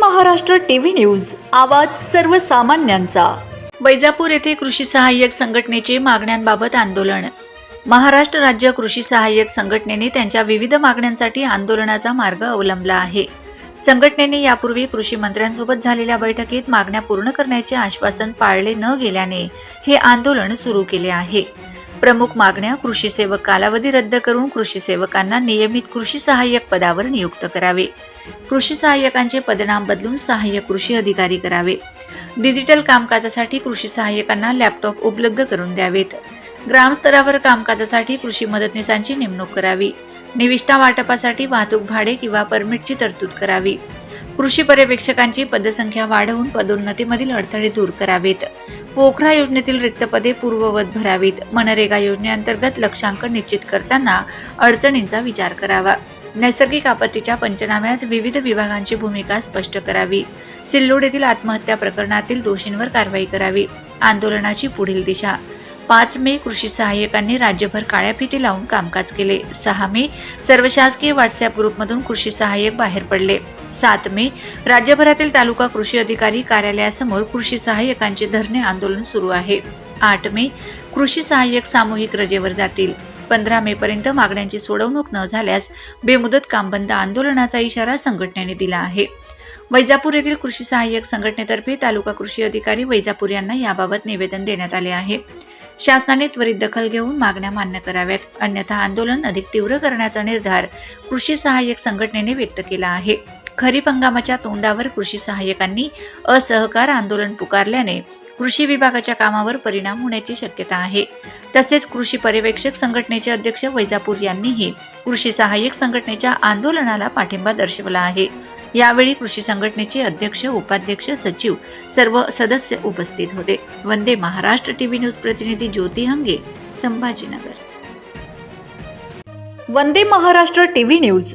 Maharashtra TV news आवाज सर्वसामान्यांचा. वैजापूर येथे कृषी सहाय्यक संघटनेचे मागण्यांबाबत आंदोलन. महाराष्ट्र राज्य कृषी सहाय्यक संघटनेने त्यांच्या विविध मागण्यांसाठी आंदोलनाचा मार्ग अवलंबला आहे. संघटनेने यापूर्वी कृषी मंत्र्यांसोबत झालेल्या बैठकीत मागण्या पूर्ण करण्याचे आश्वासन पाळले न गेल्याने हे आंदोलन सुरू केले आहे. प्रमुख मागण्या कृषी सेवक कालावधी रद्द करून कृषी सेवकांना नियमित कृषी सहाय्यक पदावर नियुक्त करावे. कृषी सहाय्यकांचे पदनाम बदलून सहाय्यक कृषी अधिकारी करावे. डिजिटल कामकाजासाठी कृषी सहाय्यकांना लॅपटॉप उपलब्ध करून द्यावेत. ग्रामस्तरावर कामकाजासाठी कृषी मदतनीसांची नेमणूक करावी. निविष्ठा वाटपासाठी वाहतूक भाडे किंवा परमिटची तरतूद करावी. कृषी पर्यवेक्षकांची पदसंख्या वाढवून पदोन्नतीमधील अडथळे दूर करावेत. पोखरा योजनेतील रिक्त पदे पूर्ववत भरावीत. मनरेगा योजनेअंतर्गत लक्षांक निश्चित करताना अडचणींचा विचार करावा. नैसर्गिक आपत्तीच्या पंचनाम्यात विविध विभागांची भूमिका स्पष्ट करावी. सिल्लोड येथील आत्महत्या प्रकरणातील दोषींवर कारवाई करावी. आंदोलनाची पुढील दिशा. पाच मे कृषी सहाय्यकांनी राज्यभर काळ्या फिती लावून कामकाज केले. सहा मे सर्व शासकीय व्हॉट्सअप ग्रुपमधून कृषी सहाय्यक बाहेर पडले. सात मे राज्यभरातील तालुका कृषी अधिकारी कार्यालयासमोर कृषी सहाय्यकांचे धरणे आंदोलन सुरू आहे. आठ मे कृषी सहाय्यक सामूहिक रजेवर जातील. पंधरा मे पर्यंत मागण्यांची सोडवणूक न झाल्यास बेमुदत कामबंद आंदोलनाचा इशारा संघटनेने दिला आहे. वैजापूर येथील कृषी सहाय्यक संघटनेतर्फे तालुका कृषी अधिकारी वैजापूर यांना याबाबत निवेदन देण्यात आले आहे. शासनाने त्वरित दखल घेऊन मागण्या मान्य कराव्यात. अन्यथा आंदोलन अधिक तीव्र करण्याचा निर्धार कृषी सहाय्यक संघटनेने व्यक्त केला आहे. खरीप हंगामाच्या तोंडावर कृषी सहाय्यकांनी असहकार आंदोलन पुकारल्याने कृषी विभागाच्या कामावर परिणाम होण्याची शक्यता आहे. तसेच कृषी पर्यवेक्षक संघटनेचे अध्यक्ष वैजापूर यांनीही कृषी सहाय्यक संघटनेच्या आंदोलनाला पाठिंबा दर्शवला आहे. यावेळी कृषी संघटनेचे अध्यक्ष उपाध्यक्ष सचिव सर्व सदस्य उपस्थित होते. वंदे महाराष्ट्र टीव्ही न्यूज प्रतिनिधी ज्योती हंगे संभाजीनगर. वंदे महाराष्ट्र टीव्ही न्यूज